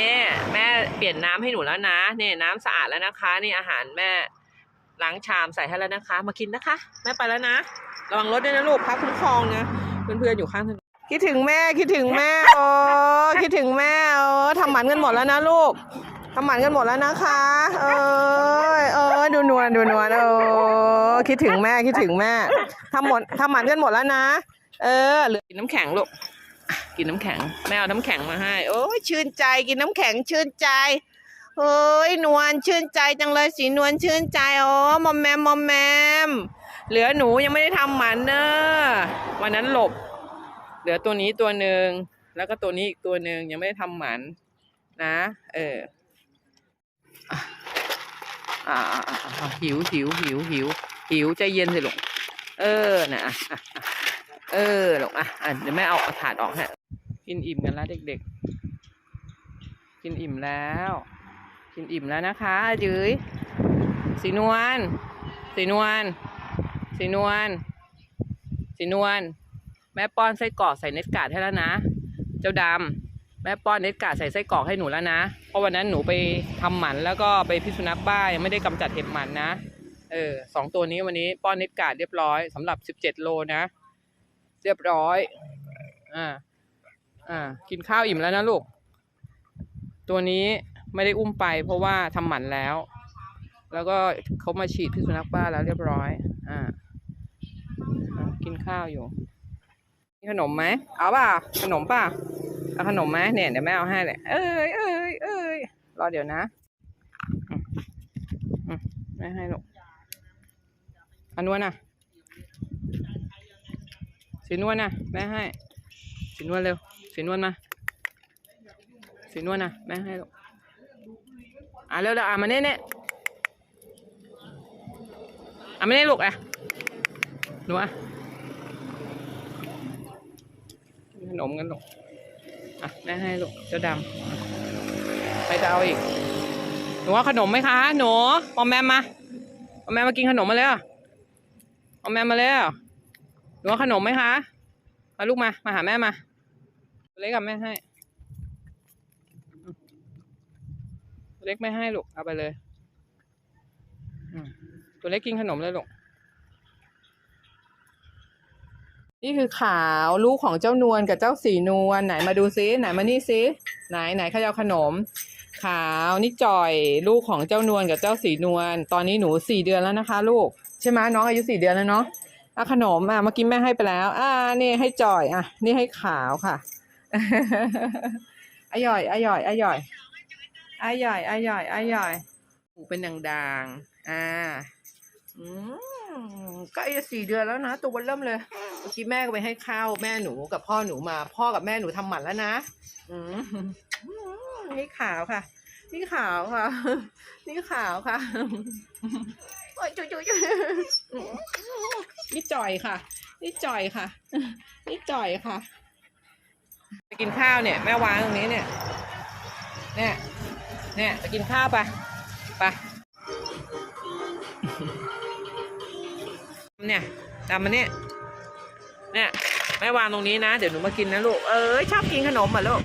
นี่ยแม่เปลี่ยนน้ำให้หนูแล้วนะเนี่ยน้ำสะอาดแล้วนะคะ นี่อาหารแม่ล้างชามใส่ให้แล้วนะคะ มากินนะคะ แม่ไปแล้วนะระวังรถด้วยนะลูกพักคุ้มครองนะเพื่อนๆอยู่ข้างถนนคิดถึงแม่คิดถึงแม่โอ้คิดถึงแม่โอ้ทำหมันกันหมดแล้วนะลูกทำหมันกันหมดแล้วนะคะ เออเออดูนวลดูนวลเออคิดถึงแม่คิดถึงแม่ทำหมดทำหมันกันหมดแล้วนะ เออเหลือกินน้ำแข็งลูก กินน้ำแข็งแม่เอาน้ำแข็งมาให้ โอ้ยชื่นใจกินน้ำแข็งชื่นใจเฮ้ยนวลชื่นใจจังเลยสีนวลชื่นใจอ๋อมอมแมมมอมแมม เหลือหนูยังไม่ได้ทำหมันเนอะวันนั้นหลบ เหลือตัวนี้ตัวหนึ่งแล้วก็ตัวนี้อีกตัวหนึ่งยังไม่ได้ทำหมันนะ เอออ่าหิวหิวหิวหิวหิวใจเย็นสิลูกเออนะ่ะ เออลูกอะอะเดี๋ยวแม่เอาถาดออกให้กินอิ่มกันแล้วเด็กๆ กินอิ่มแล้ว กินอิ่มแล้วนะคะจื้ยสีนวลสีนวลสีนวลสีนวลแม่ป้อนไส้กรอกใส่เน็ตกาดให้แล้วนะ เจ้าดำแม่ป้อนเน็ตกาดใส่ไส้กรอกให้หนูแล้วนะ เพราะวันนั้นหนูไปทำหมันแล้วก็ไปพิษสุนัขบ้ายังไม่ได้กำจัดเห็บหมันนะ เออสองตัวนี้วันนี้ป้อนเน็ตกาดเรียบร้อยสำหรับสิบเจ็ดโลนะ เรียบร้อย อ่า อ่า กินข้าวอิ่มแล้วนะลูก ตัวนี้ไม่ได้อุ้มไปเพราะว่าทำหมันแล้ว แล้วก็เขามาฉีดพิษสุนัขบ้าแล้วเรียบร้อย อ่า กินข้าวอยู่ มีขนมไหม เอาป่ะ ขนมป่ะ เอาขนมไหมเนี่ยเดี๋ยวแม่เอาให้เลยเอ้ยเอ้ยเอ้ยรอเดี๋ยวนะอืมอืมแม่ให้ลูกอันนวลน่ะ สีนวลน่ะแม่ให้ สีนวลเร็ว สีนวลมา สีนวลน่ะแม่ให้ลูกอะเร็วเร็วอะมาเน่เน่อะมาเน่ลูกอะหนูอะขนมกันลูกอะแม่ให้ลูกเจ้าดำอะใครจะเอาอีกหนูเอาขนมไหมคะหนูปอมแมมมาปอมแมมมากินขนมมาเลยปอมแมมมาเลย หนูเอาขนมไหมคะ มาลูกมา มาหาแม่มา เล็กกับแม่ให้ เล็กไม่ให้ลูก เอาไปเลย ตัวเล็กกินขนมเลยลูก นี่คือขาวลูกของเจ้านวลกับเจ้าสีนวลไหนมาดูซิ ไหนมานี่ซิไหนไหนเขาเอาขนม ขาวนี่จ่อยลูกของเจ้านวลกับเจ้าสีนวลตอนนี้หนูสี่เดือนแล้วนะคะ ลูก ใช่ไหมน้องอายุสี่เดือนแล้วเนาะ อะขนมอะเมื่อกี้แม่ให้ไปแล้ว อ่านี่ให้จอย อะ นี่ให้ขาวค่ะอร่อยอร่อยอร่อยอร่อยอร่อยอร่อยหูเป็นด่างๆอ่าอืมก็อายุสี่เดือนแล้วนะ ตัวเบนเริ่มเลยเมื่อกี้แม่ก็ไปให้ข้าวแม่หนูกับพ่อหนูมา พ่อกับแม่หนูทำหมันแล้วนะอืมนี่ขาวค่ะ นี่ขาวค่ะ นี่ขาวค่ะ โอ้ยจุ๊ยจุ๊ยจุ๊ยนี่จ่อยค่ะ นี่จ่อยค่ะ นี่จ่อยค่ะไปกินข้าวเนี่ยแม่วางตรงนี้เนี่ย เนี่ยเนี่ยไปกินข้าวไปไปเนี่ยตามมาเนี่ยเนี่ยแม่วางตรงนี้นะ เดี๋ยวหนูมากินนะลูก เอ้ยชอบกินขนมอะลูก